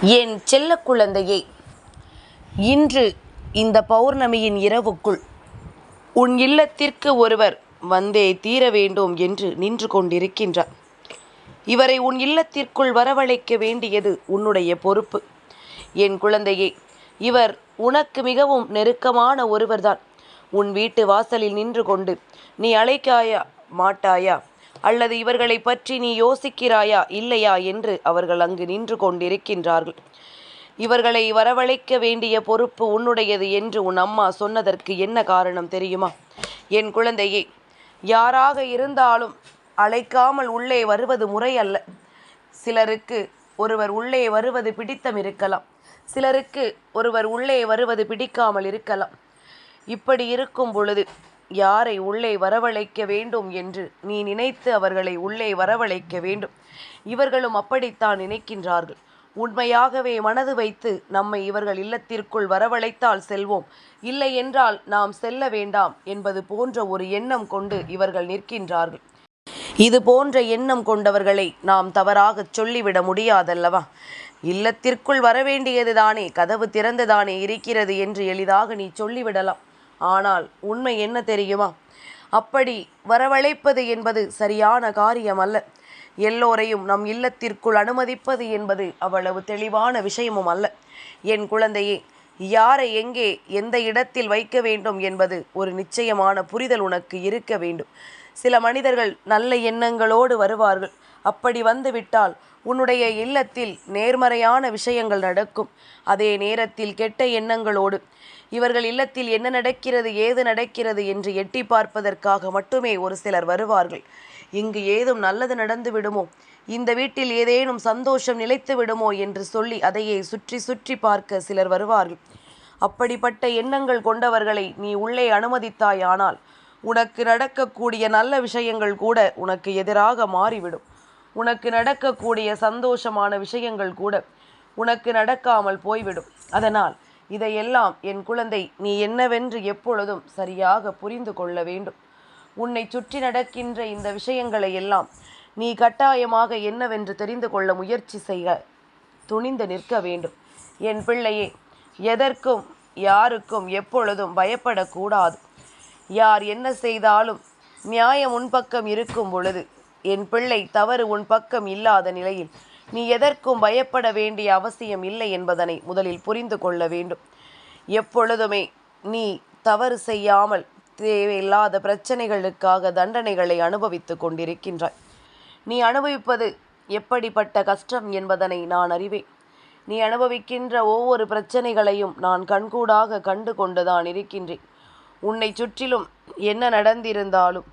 என் செல்ல குழந்தையே இன்று இந்த பௌர்ணமியின் இரவுக்குள் உன் இல்லத்திற்கு ஒருவர் வந்தே தீர வேண்டும் என்று நின்று கொண்டிருக்கின்றார். இவரை உன் இல்லத்திற்குள் வரவழைக்க வேண்டியது உன்னுடைய பொறுப்பு. என் குழந்தையே இவர் உனக்கு மிகவும் நெருக்கமான ஒருவர்தான். உன் வீட்டு வாசலில் நின்று கொண்டு நீ அழைக்காயா மாட்டாயா? அல்லது இவர்களை பற்றி நீ யோசிக்கிறாயா இல்லையா என்று அவர்கள் அங்கு நின்று கொண்டிருக்கின்றார்கள். இவர்களை வரவழைக்க வேண்டிய பொறுப்பு உன்னுடையது என்று உன் அம்மா சொன்னதற்கு என்ன காரணம் தெரியுமா? என் குழந்தையே யாராக இருந்தாலும் அழைக்காமல் உள்ளே வருவது முறை அல்ல. சிலருக்கு ஒருவர் உள்ளே வருவது பிடித்தம் இருக்கலாம். சிலருக்கு ஒருவர் உள்ளே வருவது பிடிக்காமல் இருக்கலாம். இப்படி இருக்கும் பொழுது யாரை உள்ளே வரவழைக்க வேண்டும் என்று நீ நினைத்து அவர்களை உள்ளே வரவழைக்க வேண்டும். இவர்களும் அப்படித்தான் நினைக்கின்றார்கள். உண்மையாகவே மனது வைத்து நம்மை இவர்கள் இல்லத்திற்குள் வரவழைத்தால் செல்வோம். இல்லை என்றால் நாம் செல்ல வேண்டாம் என்பது போன்ற ஒரு எண்ணம் கொண்டு இவர்கள் நிற்கின்றார்கள். இது போன்ற எண்ணம் கொண்டவர்களை நாம் தவறாகச் சொல்லிவிட முடியாதல்லவா? இல்லத்திற்குள் வரவேண்டியது தானே கதவு திறந்துதானே இருக்கிறது என்று எளிதாக நீ சொல்லிவிடலாம். ஆனால் உண்மை என்ன தெரியுமா? அப்படி வரவழைப்பது என்பது சரியான காரியம் அல்ல எல்லோரையும் நம் இல்லத்திற்குள் அனுமதிப்பது என்பது அவ்வளவு தெளிவான விஷயமும் அல்ல. என் குழந்தையே யாரை எங்கே எந்த இடத்தில் வைக்க வேண்டும் என்பது ஒரு நிச்சயமான புரிதல் உனக்கு இருக்க வேண்டும். சில மனிதர்கள் நல்ல எண்ணங்களோடு வருவார்கள். அப்படி வந்துவிட்டால் உன்னுடைய இல்லத்தில் நேர்மறையான விஷயங்கள் நடக்கும். அதே நேரத்தில் கெட்ட எண்ணங்களோடு இவர்கள் இல்லத்தில் என்ன நடக்கிறது ஏது நடக்கிறது என்று எட்டி பார்ப்பதற்காக மட்டுமே ஒரு சிலர் வருவார்கள். இங்கு ஏதும் நல்லது நடந்து விடுமோ? இந்த வீட்டில் ஏதேனும் சந்தோஷம் நிலைத்து விடுமோ என்று சொல்லி அதையே சுற்றி சுற்றி பார்க்க சிலர் வருவார்கள். அப்படிப்பட்ட எண்ணங்கள் கொண்டவர்களை நீ உள்ளே அனுமதித்தாயானால் உனக்கு நடக்கக்கூடிய நல்ல விஷயங்கள் கூட உனக்கு எதிராக மாறிவிடும். உனக்கு நடக்கக்கூடிய சந்தோஷமான விஷயங்கள் கூட உனக்கு நடக்காமல் போய்விடும். அதனால் இதையெல்லாம் என் குழந்தை நீ என்னவென்று எப்பொழுதும் சரியாக புரிந்து கொள்ள வேண்டும். உன்னை சுற்றி நடக்கின்ற இந்த விஷயங்களை எல்லாம் நீ கட்டாயமாக என்னவென்று தெரிந்து கொள்ள முயற்சி செய்ய துணிந்து நிற்க வேண்டும். என் பிள்ளையே எதற்கும் யாருக்கும் எப்பொழுதும் பயப்படக்கூடாது. யார் என்ன செய்தாலும் நியாயம் உன் பக்கம் இருக்கும் பொழுது என் பிள்ளை தவறு உன் பக்கம் இல்லாத நிலையில் நீ எதற்கும் பயப்பட வேண்டிய அவசியம் இல்லை என்பதனை முதலில் புரிந்து கொள்ள வேண்டும். எப்பொழுதுமே நீ தவறு செய்யாமல் தேவையில்லாத பிரச்சனைகளுக்காக தண்டனைகளை அனுபவித்து கொண்டிருக்கின்றாய். நீ அனுபவிப்பது எப்படிப்பட்ட கஷ்டம் என்பதனை நான் அறிவேன். நீ அனுபவிக்கின்ற ஒவ்வொரு பிரச்சனைகளையும் நான் கண்கூடாக கண்டு கொண்டுதான் இருக்கின்றேன். உன்னை சுற்றிலும் என்ன நடந்திருந்தாலும்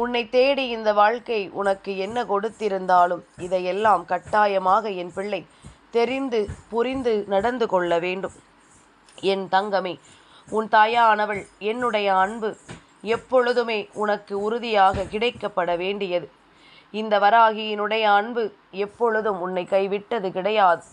உன்னை தேடி இந்த வாழ்க்கை உனக்கு என்ன கொடுத்திருந்தாலும் இதையெல்லாம் கட்டாயமாக என் பிள்ளை தெரிந்து புரிந்து நடந்து கொள்ள வேண்டும். என் தங்கமே உன் தாயானவள் என்னுடைய அன்பு எப்பொழுதுமே உனக்கு உறுதியாக கிடைக்கப்பட வேண்டியது. இந்த வராகியினுடைய அன்பு எப்பொழுதும் உன்னை கைவிட்டது கிடையாது.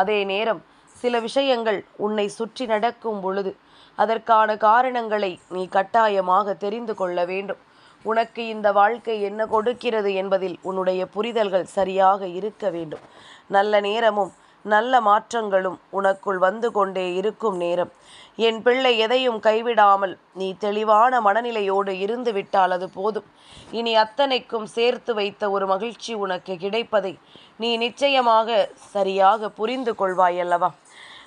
அதே நேரம் சில விஷயங்கள் உன்னை சுற்றி நடக்கும் பொழுது அதற்கான காரணங்களை நீ கட்டாயமாக தெரிந்து கொள்ள வேண்டும். உனக்கு இந்த வாழ்க்கை என்ன கொடுக்கிறது என்பதில் உன்னுடைய புரிதல்கள் சரியாக இருக்க வேண்டும். நல்ல நேரமும் நல்ல மாற்றங்களும் உனக்குள் வந்து கொண்டே இருக்கும் நேரம். என் பிள்ளை எதையும் கைவிடாமல் நீ தெளிவான மனநிலையோடு இருந்து விட்டால் அது போதும். இனி அத்தனைக்கும் சேர்த்து வைத்த ஒரு மகிழ்ச்சி உனக்கு கிடைப்பதை நீ நிச்சயமாக சரியாக புரிந்து கொள்வாய் அல்லவா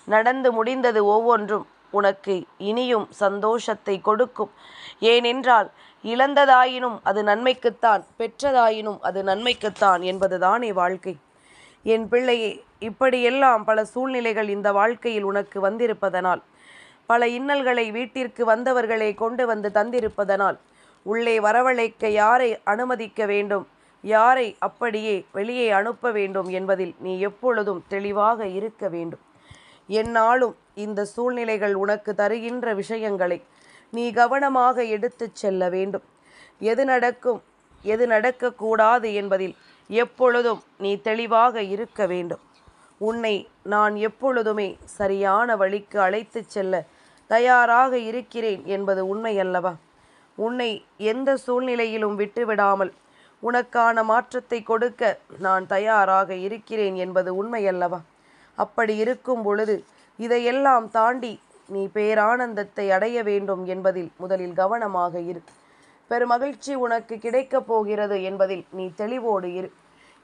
நடந்து முடிந்தது ஒவ்வொன்றும் உனக்கு இனியும் சந்தோஷத்தை கொடுக்கும். ஏனென்றால் இழந்ததாயினும் அது நன்மைக்குத்தான் பெற்றதாயினும் அது நன்மைக்குத்தான் என்பதுதானே வாழ்க்கை. என் பிள்ளையே இப்படியெல்லாம் பல சூழ்நிலைகள் இந்த வாழ்க்கையில் உனக்கு வந்திருப்பதனால் பல இன்னல்களை வீட்டிற்கு வந்தவர்களை கொண்டு வந்து தந்திருப்பதனால் உள்ளே வரவழைக்க யாரை அனுமதிக்க வேண்டும் யாரை அப்படியே வெளியே அனுப்ப வேண்டும் என்பதில் நீ எப்பொழுதும் தெளிவாக இருக்க வேண்டும். என்னாலும் இந்த சூழ்நிலைகள் உனக்கு தருகின்ற விஷயங்களை நீ கவனமாக எடுத்துச் செல்ல வேண்டும். எது நடக்கும் எது நடக்கக்கூடாது என்பதில் எப்பொழுதும் நீ தெளிவாக இருக்க வேண்டும். உன்னை நான் எப்பொழுதுமே சரியான வழிக்கு அழைத்துச் செல்ல தயாராக இருக்கிறேன் என்பது உண்மை அல்லவா? உன்னை எந்த சூழ்நிலையிலும் விட்டுவிடாமல் உனக்கான மாற்றத்தை கொடுக்க நான் தயாராக இருக்கிறேன் என்பது உண்மை அல்லவா? அப்படி இருக்கும் பொழுது இதையெல்லாம் தாண்டி நீ பேரானந்தத்தை அடைய வேண்டும் என்பதில் முதலில் கவனமாக இரு. பெருமகிழ்ச்சி உனக்கு கிடைக்கப் போகிறது என்பதில் நீ தெளிவோடு இரு.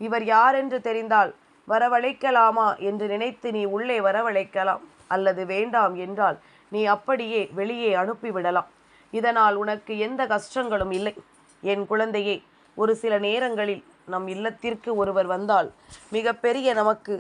இவர் யார் என்று தெரிந்தால் வரவழைக்கலாமா என்று நினைத்து நீ உள்ளே வரவழைக்கலாம் அல்லது வேண்டாம் என்றால் நீ அப்படியே வெளியே அனுப்பிவிடலாம். இதனால் உனக்கு எந்த கஷ்டங்களும் இல்லை. என் குழந்தையே ஒரு சில நேரங்களில் நம் இல்லத்திற்கு ஒருவர் வந்தால் மிகப்பெரிய நமக்கு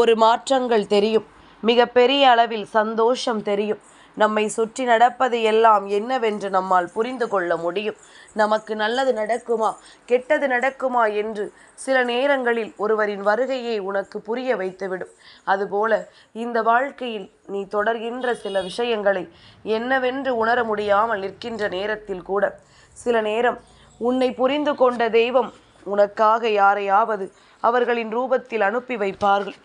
ஒரு மாற்றங்கள் தெரியும். மிகப்பெரிய அளவில் சந்தோஷம் தெரியும். நம்மை சுற்றி நடப்பது எல்லாம் என்னவென்று நம்மால் புரிந்து கொள்ள முடியும். நமக்கு நல்லது நடக்குமா கெட்டது நடக்குமா என்று சில நேரங்களில் ஒருவரின் வருகையை உனக்கு புரிய வைத்துவிடும். அதுபோல இந்த வாழ்க்கையில் நீ தொடர்கின்ற சில விஷயங்களை என்னவென்று உணர முடியாமல் நிற்கின்ற நேரத்தில் கூட சில நேரம் உன்னை புரிந்து கொண்ட தெய்வம் உனக்காக யாரையாவது அவர்களின் ரூபத்தில் அனுப்பி வைப்பார்கள்.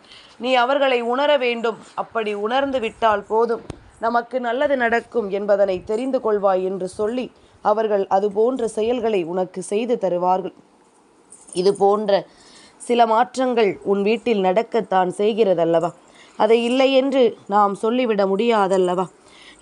நீ அவர்களை உணர வேண்டும். அப்படி உணர்ந்து விட்டால் போதும். நமக்கு நல்லது நடக்கும் என்பதனை தெரிந்து கொள்வாய் என்று சொல்லி அவர்கள் அது போன்ற செயல்களை உனக்கு செய்து தருவார்கள். இது போன்ற சில மாற்றங்கள் உன் வீட்டில் நடக்கத்தான் செய்கிறதல்லவா? அதை இல்லை என்று நாம் சொல்லிவிட முடியாதல்லவா?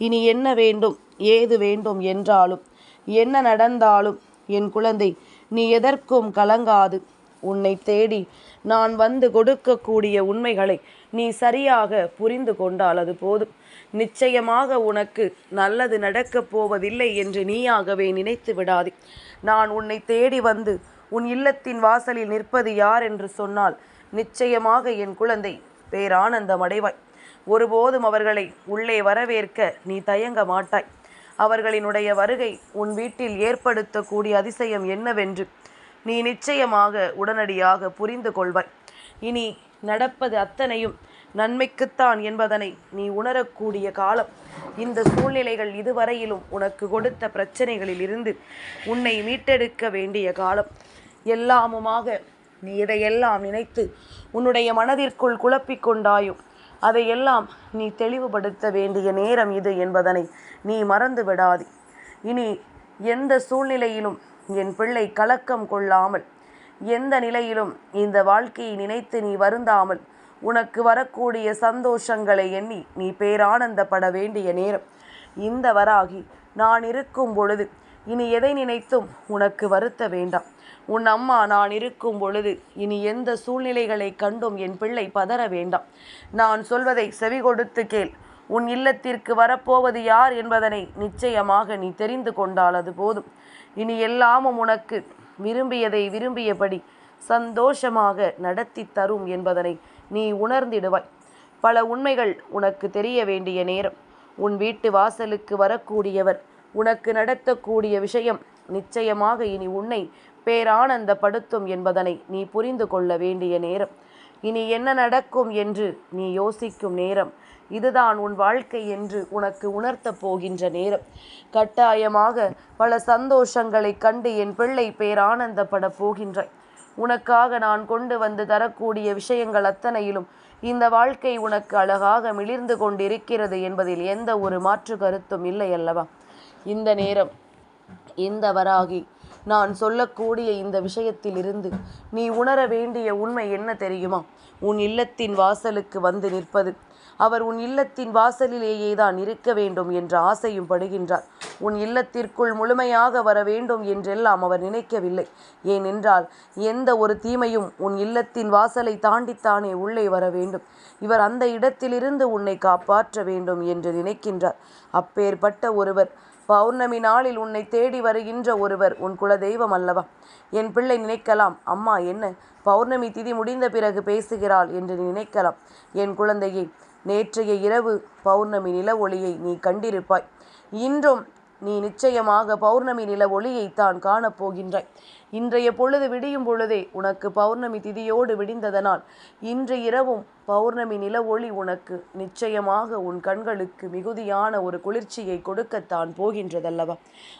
இனி என்ன வேண்டும்? ஏது வேண்டும் என்றாலும் என்ன நடந்தாலும் என் குழந்தை நீ எதற்கும் கலங்காது. உன்னை தேடி நான் வந்து கொடுக்கக்கூடிய உண்மைகளை நீ சரியாக புரிந்து கொண்டால் அது போதும். நிச்சயமாக உனக்கு நல்லது நடக்கப் போவதில்லை என்று நீயாகவே நினைத்து விடாதே. நான் உன்னை தேடி வந்து உன் இல்லத்தின் வாசலில் நிற்பது யார் என்று சொன்னால் நிச்சயமாக என் குழந்தை பேரானந்தம் அடைவாய். ஒருபோதும் அவர்களை உள்ளே வரவேற்க நீ தயங்க மாட்டாய். அவர்களினுடைய வருகை உன் வீட்டில் ஏற்படுத்தக்கூடிய அதிசயம் என்னவென்று நீ நிச்சயமாக உடனடியாக புரிந்து கொள்வாய். இனி நடப்பது அத்தனையும் நன்மைக்குத்தான் என்பதனை நீ உணரக்கூடிய காலம். இந்த சூழ்நிலைகள் இதுவரையிலும் உனக்கு கொடுத்த பிரச்சனைகளில் இருந்து உன்னை மீட்டெடுக்க வேண்டிய காலம். எல்லாமுமாக நீ இதையெல்லாம் நினைத்து உன்னுடைய மனதிற்குள் குழப்பிக் கொண்டாயும் அதையெல்லாம் நீ தெளிவுபடுத்த வேண்டிய நேரம் இது என்பதனை நீ மறந்து விடாதே இனி எந்த சூழ்நிலையிலும் என் பிள்ளை கலக்கம் கொள்ளாமல் எந்த நிலையிலும் இந்த வாழ்க்கையை நினைத்து நீ வருந்தாமல் உனக்கு வரக்கூடிய சந்தோஷங்களை எண்ணி நீ பேரானந்தப்பட வேண்டிய நேரம். இந்த வராகி நான் இருக்கும் பொழுது இனி எதை நினைத்தும் உனக்கு வருத்த வேண்டாம். உன் அம்மா நான் இருக்கும் பொழுது இனி எந்த சூழ்நிலைகளை கண்டும் என் பிள்ளை பதற வேண்டாம். நான் சொல்வதை செவி கொடுத்து கேள். உன் இல்லத்திற்கு வரப்போவது யார் என்பதனை நிச்சயமாக நீ தெரிந்து கொண்டால் அது போதும். இனி எல்லாமும் உனக்கு விரும்பியதை விரும்பியபடி சந்தோஷமாக நடத்தி தரும் என்பதனை நீ உணர்ந்திடுவாய். பல உண்மைகள் உனக்கு தெரிய வேண்டிய நேரம். உன் வீட்டு வாசலுக்கு வரக்கூடியவர் உனக்கு நடத்தக்கூடிய விஷயம் நிச்சயமாக இனி உன்னை பேரானந்தப்படுத்தும் என்பதனை நீ புரிந்து கொள்ள வேண்டிய நேரம். இனி என்ன நடக்கும் என்று நீ யோசிக்கும் நேரம். இதுதான் உன் வாழ்க்கை என்று உனக்கு உணர்த்தப் போகின்ற நேரம். கட்டாயமாக பல சந்தோஷங்களை கண்டு என் பிள்ளை பேரானந்தப்பட போகின்றாய். உனக்காக நான் கொண்டு வந்து தரக்கூடிய விஷயங்கள் அத்தனையிலும் இந்த வாழ்க்கை உனக்கு அழகாக மிளிர்ந்து கொண்டிருக்கிறது என்பதில் எந்த ஒரு மாற்று கருத்தும் இல்லை அல்லவா? இந்த நேரம் இந்த வராகி நான் சொல்லக்கூடிய இந்த விஷயத்திலிருந்து நீ உணர வேண்டிய உண்மை என்ன தெரியுமா? உன் இல்லத்தின் வாசலுக்கு வந்து நிற்பது. அவர் உன் இல்லத்தின் வாசலிலேயே தான் இருக்க வேண்டும் என்ற ஆசையும் படுகின்றார். உன் இல்லத்திற்குள் முழுமையாக வர வேண்டும் என்றெல்லாம் அவர் நினைக்கவில்லை. ஏனென்றால் எந்த ஒரு தீமையும் உன் இல்லத்தின் வாசலை தாண்டித்தானே உள்ளே வர வேண்டும். இவர் அந்த இடத்திலிருந்து உன்னை காப்பாற்ற வேண்டும் என்று நினைக்கின்றார். அப்பேற்பட்ட ஒருவர் பௌர்ணமி நாளில் உன்னை தேடி வருகின்ற ஒருவர் உன் குலதெய்வம் அல்லவா? என் பிள்ளை நினைக்கலாம். அம்மா என்ன? பௌர்ணமி திதி முடிந்த பிறகு பேசுகிறாள் என்று நினைக்கலாம். என் குழந்தையை நேற்றைய இரவு பௌர்ணமி நில ஒளியை நீ கண்டிருப்பாய். இன்றும் நீ நிச்சயமாக பௌர்ணமி நில ஒளியைத்தான் காணப்போகின்றாய். இன்றைய பொழுது விடியும் பொழுதே உனக்கு பௌர்ணமி திதியோடு விடிந்ததனால் இன்று இரவும் பௌர்ணமி நில ஒளி உனக்கு நிச்சயமாக உன் கண்களுக்கு மிகுதியான ஒரு குளிர்ச்சியை கொடுக்கத்தான் போகின்றதல்லவா?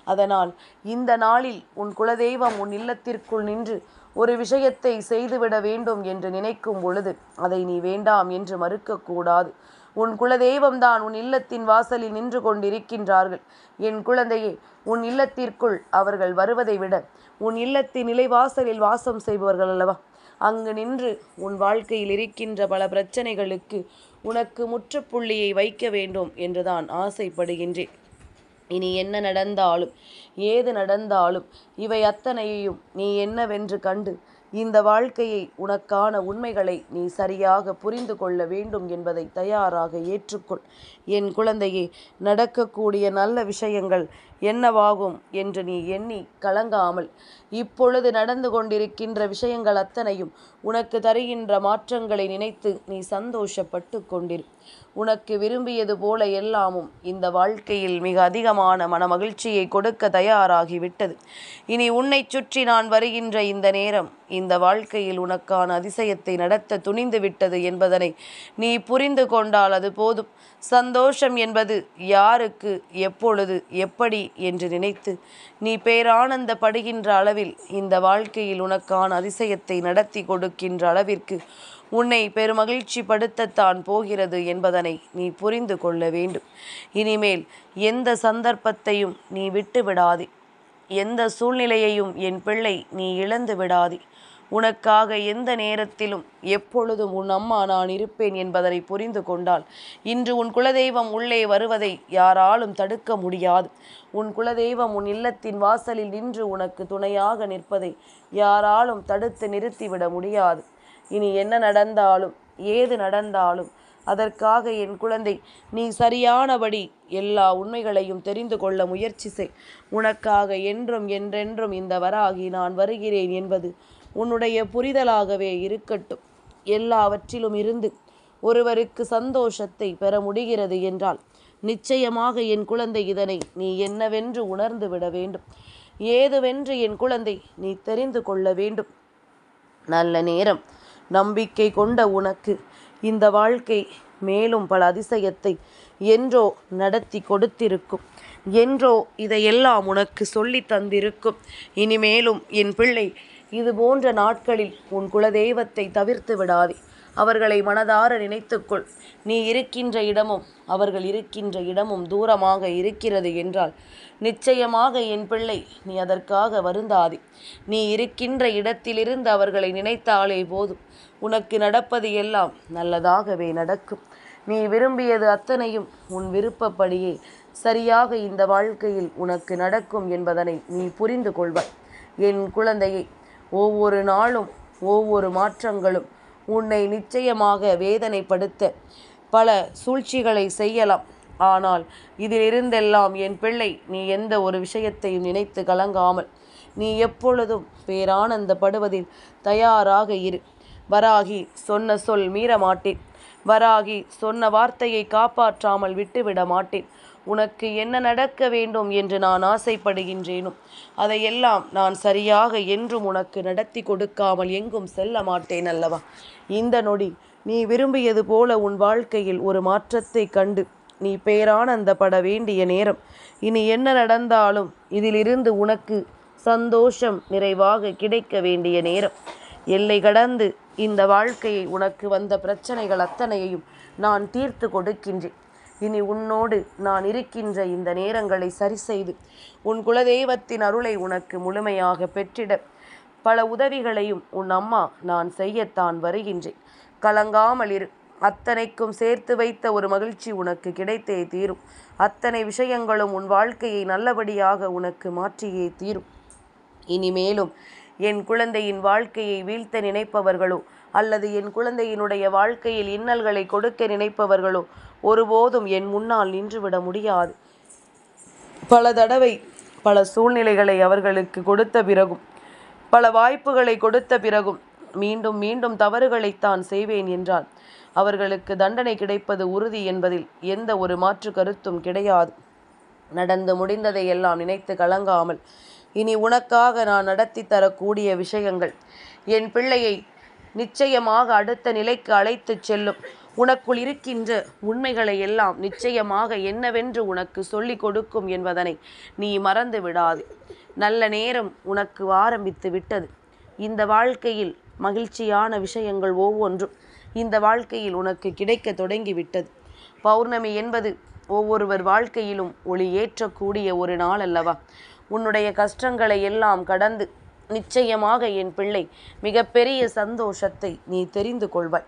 அதனால் இந்த நாளில் உன் குலதெய்வம் உன் இல்லத்திற்குள் நின்று ஒரு விஷயத்தை செய்துவிட வேண்டும் என்று நினைக்கும் பொழுது அதை நீ வேண்டாம் என்று மறுக்கக்கூடாது. உன் குலதெய்வம்தான் உன் இல்லத்தின் வாசலில் நின்று கொண்டிருக்கின்றார்கள். என் குழந்தையே உன் இல்லத்திற்குள் அவர்கள் வருவதை விட உன் இல்லத்தின் நிலைவாசலில் வாசம் செய்பவர்கள் அல்லவா? அங்கு நின்று உன் வாழ்க்கையில் இருக்கின்ற பல பிரச்சனைகளுக்கு உனக்கு முற்றுப்புள்ளியை வைக்க வேண்டும் என்றுதான் ஆசைப்படுகின்றேன். இனி என்ன நடந்தாலும் ஏது நடந்தாலும் இவை அத்தனையையும் நீ என்னவென்று கண்டு இந்த வாழ்க்கையை உனக்கான உண்மைகளை நீ சரியாக புரிந்து கொள்ள வேண்டும் என்பதை தயாராக ஏற்றுக்கொள். என் குழந்தையே நடக்கக்கூடிய நல்ல விஷயங்கள் என்னவாகும் என்று நீ எண்ணி கலங்காமல் இப்பொழுது நடந்து கொண்டிருக்கின்ற விஷயங்கள் அத்தனையும் உனக்கு தருகின்ற மாற்றங்களை நினைத்து நீ சந்தோஷப்பட்டு கொண்டிரு. உனக்கு விரும்பியது போல எல்லாமும் இந்த வாழ்க்கையில் மிக அதிகமான மனமகிழ்ச்சியை கொடுக்க தயாராகிவிட்டது. இனி உன்னை சுற்றி நான் வருகின்ற இந்த நேரம் இந்த வாழ்க்கையில் உனக்கான அதிசயத்தை நடத்த துணிந்து விட்டது என்பதனை நீ புரிந்து கொண்டால் அது போதும். சந்தோஷம் என்பது யாருக்கு எப்பொழுது எப்படி என்று நினைத்து நீ பேரானந்தப்படுகின்ற அளவில் இந்த வாழ்க்கையில் உனக்கான அதிசயத்தை நடத்தி கொடுக்கின்ற அளவிற்கு உன்னை பெருமகிழ்ச்சி படுத்தத்தான் போகிறது என்பதனை நீ புரிந்து கொள்ள வேண்டும். இனிமேல் எந்த சந்தர்ப்பத்தையும் நீ விட்டு விடாதே எந்த சூழ்நிலையையும் என் பிள்ளை நீ இழந்து விடாதே உனக்காக எந்த நேரத்திலும் எப்பொழுதும் உன் அம்மா நான் இருப்பேன் என்பதனை புரிந்து கொண்டால் இன்று உன் குலதெய்வம் உள்ளே வருவதை யாராலும் தடுக்க முடியாது. உன் குலதெய்வம் உன் இல்லத்தின் வாசலில் நின்று உனக்கு துணையாக நிற்பதை யாராலும் தடுத்து நிறுத்திவிட முடியாது. இனி என்ன நடந்தாலும் ஏது நடந்தாலும் அதற்காக என் குழந்தை நீ சரியானபடி எல்லா உண்மைகளையும் தெரிந்து கொள்ள முயற்சி செய். உனக்காக என்றும் என்றென்றும் இந்த வராகி நான் வருகிறேன் என்பது உன்னுடைய புரிதலாகவே இருக்கட்டும். எல்லாவற்றிலும் இருந்து ஒருவருக்கு சந்தோஷத்தை பெற முடிகிறது என்றால் நிச்சயமாக என் குழந்தை இதனை நீ என்னவென்று உணர்ந்து விட வேண்டும். ஏதுவென்று என் குழந்தை நீ தெரிந்து கொள்ள வேண்டும். நல்ல நேரம் நம்பிக்கை கொண்ட உனக்கு இந்த வாழ்க்கை மேலும் பல அதிசயத்தை என்றோ நடத்தி கொடுத்திருக்கும். என்றோ இதையெல்லாம் உனக்கு சொல்லி தந்திருக்கும். இனிமேலும் என் பிள்ளை இது போன்ற நாட்களில் உன் குலதெய்வத்தை தவிர்த்து விடாதே. அவர்களை மனதார நினைத்துக்கொள். நீ இருக்கின்ற இடமும் அவர்கள் இருக்கின்ற இடமும் தூரமாக இருக்கிறது என்றால் நிச்சயமாக என் பிள்ளை நீ அதற்காக வருந்தாதே. நீ இருக்கின்ற இடத்திலிருந்து அவர்களை நினைத்தாலே போதும். உனக்கு நடப்பது எல்லாம் நல்லதாகவே நடக்கும். நீ விரும்பியது அத்தனையும் உன் விருப்பப்படியே சரியாக இந்த வாழ்க்கையில் உனக்கு நடக்கும் என்பதனை நீ புரிந்து கொள்வாய். என் குழந்தையை ஒவ்வொரு நாளும் ஒவ்வொரு மாற்றங்களும் உன்னை நிச்சயமாக வேதனைப்படுத்த பல சூழ்ச்சிகளை செய்யலாம். ஆனால் இதிலிருந்தெல்லாம் என் பிள்ளை நீ எந்த ஒரு விஷயத்தையும் நினைத்து கலங்காமல் நீ எப்பொழுதும் பேரானந்தப்படுவதில் தயாராக இரு. வராகி சொன்ன சொல் மீற மாட்டேன் வராகி சொன்ன வார்த்தையை காப்பாற்றாமல் விட்டுவிட மாட்டேன். உனக்கு என்ன நடக்க வேண்டும் என்று நான் ஆசைப்படுகின்றேனோ? அதையெல்லாம் நான் சரியாக என்றும் உனக்கு நடத்தி கொடுக்காமல் எங்கும் செல்ல மாட்டேன் அல்லவா? இந்த நொடி நீ விரும்பியது போல உன் வாழ்க்கையில் ஒரு மாற்றத்தை கண்டு நீ பேரானந்தப்பட வேண்டிய நேரம். இனி என்ன நடந்தாலும் இதிலிருந்து உனக்கு சந்தோஷம் நிறைவாக கிடைக்க வேண்டிய நேரம். எல்லை கடந்து இந்த வாழ்க்கையை உனக்கு வந்த பிரச்சனைகள் அத்தனையையும் நான் தீர்த்து கொடுக்கின்றேன். இனி உன்னோடு நான் இருக்கின்ற இந்த நேரங்களை சரி செய்து உன் குலதெய்வத்தின் அருளை உனக்கு முழுமையாக பெற்றிட. பல உதவிகளையும் உன் அம்மா நான் செய்யத்தான் வருகின்றேன். கலங்காமல் இரு. அத்தனைக்கும் சேர்த்து வைத்த ஒரு மகிழ்ச்சி உனக்கு கிடைத்தே தீரும். அத்தனை விஷயங்களும் உன் வாழ்க்கையை நல்லபடியாக உனக்கு மாற்றியே தீரும். இனிமேலும் என் குழந்தையின் வாழ்க்கையை வீழ்த்த நினைப்பவர்களோ அல்லது என் குழந்தையினுடைய வாழ்க்கையில் இன்னல்களை கொடுக்க நினைப்பவர்களோ ஒருபோதும் என் முன்னால் நின்றுவிட முடியாது. பல தடவை பல சூழ்நிலைகளை அவர்களுக்கு கொடுத்த பிறகும் பல வாய்ப்புகளை கொடுத்த பிறகும் மீண்டும் மீண்டும் தவறுகளைத்தான் செய்வேன் என்றால் அவர்களுக்கு தண்டனை கிடைப்பது உறுதி என்பதில் எந்த ஒரு மாற்று கருத்தும் கிடையாது. நடந்து முடிந்ததை எல்லாம் நினைத்து கலங்காமல் இனி உனக்காக நான் நடத்தி தரக்கூடிய விஷயங்கள் என் பிள்ளையை நிச்சயமாக அடுத்த நிலைக்கு அழைத்துச் செல்லும். உனக்குள் இருக்கின்ற உண்மைகளை எல்லாம் நிச்சயமாக என்னவென்று உனக்கு சொல்லிக் கொடுக்கும் என்பதனை நீ மறந்து விடாது. நல்ல நேரம் உனக்கு ஆரம்பித்து விட்டது. இந்த வாழ்க்கையில் மகிழ்ச்சியான விஷயங்கள் ஒவ்வொன்றும் இந்த வாழ்க்கையில் உனக்கு கிடைக்க தொடங்கிவிட்டது பௌர்ணமி என்பது ஒவ்வொருவர் வாழ்க்கையிலும் ஒளி ஏற்றக்கூடிய ஒரு நாள் அல்லவா? உன்னுடைய கஷ்டங்களை எல்லாம் கடந்து நிச்சயமாக என் பிள்ளை மிகப்பெரிய சந்தோஷத்தை நீ தெரிந்து கொள்வாய்.